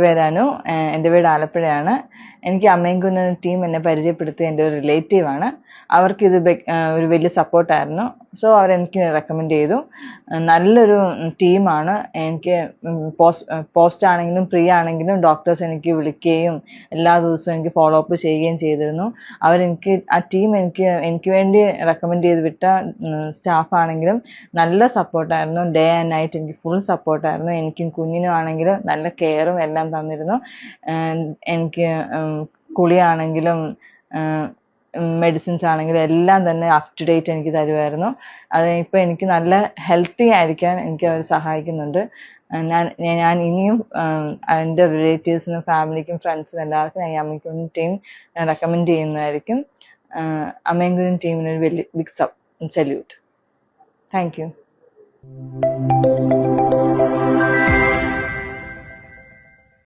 വരാനു എന്റെ വീട് ആലപ്പുഴയാണ്. എനിക്ക് അമ്മയും കുഞ്ഞു ടീം എന്നെ പരിചയപ്പെടുത്തിയ എന്റെ ഒരു റിലേറ്റീവ് ആണ്. അവർക്ക് ഇത് ബെ- ആ, ഒരു വലിയ സപ്പോർട്ടായിരുന്നു സോ അവരെനിക്ക് റെക്കമെൻഡ് ചെയ്തു. നല്ലൊരു ടീമാണ്. എനിക്ക് പോസ്റ്റ് ആണെങ്കിലും പ്രീ ആണെങ്കിലും ഡോക്ടേഴ്സ് എനിക്ക് വിളിക്കുകയും എല്ലാ ദിവസവും എനിക്ക് ഫോളോ അപ്പ് ചെയ്യുകയും ചെയ്തിരുന്നു. അവരെനിക്ക് ആ ടീം എനിക്ക് എനിക്ക് വേണ്ടി റെക്കമെൻഡ് ചെയ്ത് വിട്ട സ്റ്റാഫ് ആണെങ്കിലും നല്ല സപ്പോർട്ടായിരുന്നു ഡേ ആൻഡ് നൈറ്റ് എനിക്ക് ഫുൾ സപ്പോർട്ടായിരുന്നു എനിക്കും കുഞ്ഞിനും ആണെങ്കിലും നല്ല കെയറും എല്ലാം തന്നിരുന്നു. എനിക്ക് കുളിയാണെങ്കിലും മെഡിസിൻസ് ആണെങ്കിലും എല്ലാം തന്നെ അപ് ടു ഡേറ്റ് എനിക്ക് തരുമായിരുന്നു അത് ഇപ്പോൾ എനിക്ക് നല്ല ഹെൽത്തി ആയിരിക്കാൻ എനിക്ക് അവർ സഹായിക്കുന്നുണ്ട്. ഞാൻ ഞാൻ- ഇനിയും എന്റെ റിലേറ്റീവ്സിനും ഫാമിലിക്കും ഫ്രണ്ട്സിനും എല്ലാവർക്കും ഞാൻ അമ്മയ്ക്കും ടീം ഞാൻ റെക്കമെൻഡ് ചെയ്യുന്നതായിരിക്കും. അമ്മയും ടീമിന് ഒരു വലിയ big sub salute thank you